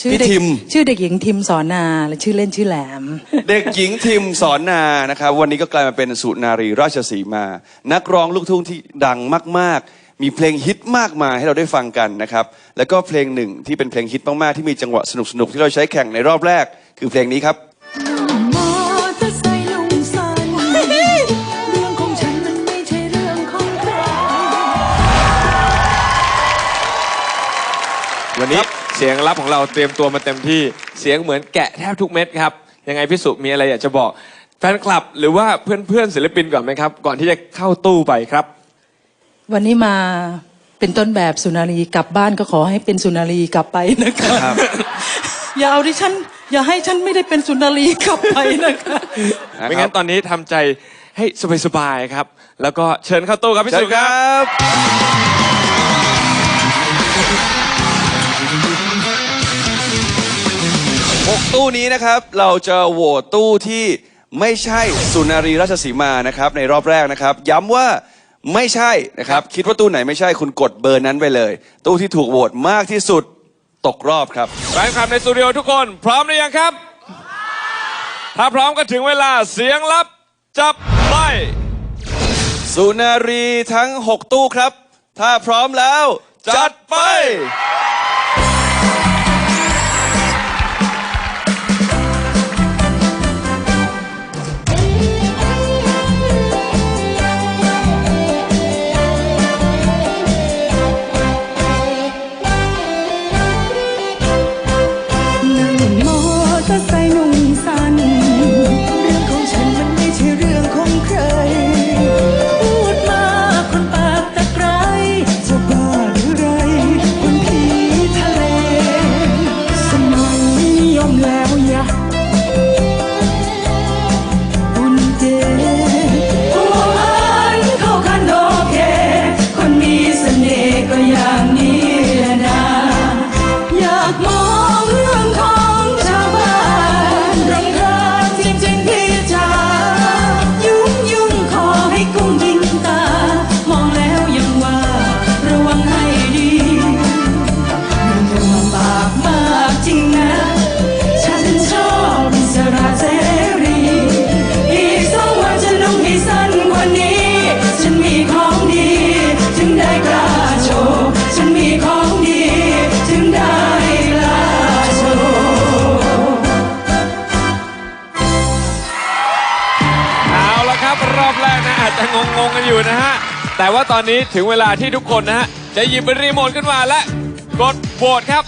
ชื่อพี่เด็กทิม ชื่อเด็กหญิงทิมสอนนาและชื่อเล่นชื่อแหลม เด็กหญิงทิมสอนนานะครับวันนี้ก็กลายมาเป็นสุนารีราชสีมา นักร้องลูกทุ่งที่ดังมาก ๆ มีเพลงฮิตมากมายให้เราได้ฟังกันนะครับ แล้วก็เพลงหนึ่งที่เป็นเพลงฮิตมาก ๆ ที่มีจังหวะสนุก ๆ ที่เราใช้แข่งในรอบแรก คือเพลงนี้ครับ วันนี้เสียงรับของเราเตรียมตัวมาเต็มที่เสียงเหมือนแกะแทบทุกเม็ดครับ ยังไงพี่สุมีอะไรอยากจะบอก แฟนคลับหรือว่าเพื่อนๆศิลปินก่อนไหมครับ ก่อนที่จะเข้าตู้ไปครับ วันนี้มาเป็นต้นแบบสุนารีกลับบ้านก็ขอให้เป็นสุนารีกลับไปนะคะครับ อย่าเอาดิฉันอย่าให้ฉันไม่ได้เป็นสุนารีกลับไปนะคะ ไม่งั้นตอนนี้ทำใจให้สบายๆครับ แล้วก็เชิญเข้าตู้ครับพี่เชิสุญคครัรับ บ ตู้นี้นะครับ เราจะโหวตตู้ที่ไม่ใช่สุนารีราชสีมานะครับ ในรอบแรกนะครับ ย้ำว่าไม่ใช่นะครับ คิดว่าตู้ไหนไม่ใช่คุณกดเบอร์นั้นไปเลย ตู้ที่ถูกโหวตมากที่สุดตกรอบครับ แฟนคลับในสตูดิโอทุกคนพร้อมหรือยังครับ ถ้าพร้อมก็ถึงเวลาเสียงรับจับไปสุนารีทั้ง 6 ตู้ครับ ถ้าพร้อมแล้ว จัดไป อบแรกนะอาจจะงงงกันอยู่นะฮะ แต่ว่าตอนนี้ถึงเวลาที่ทุกคนนะฮะจะหยิบรีโมทขึ้นมาและกดโหวตครับ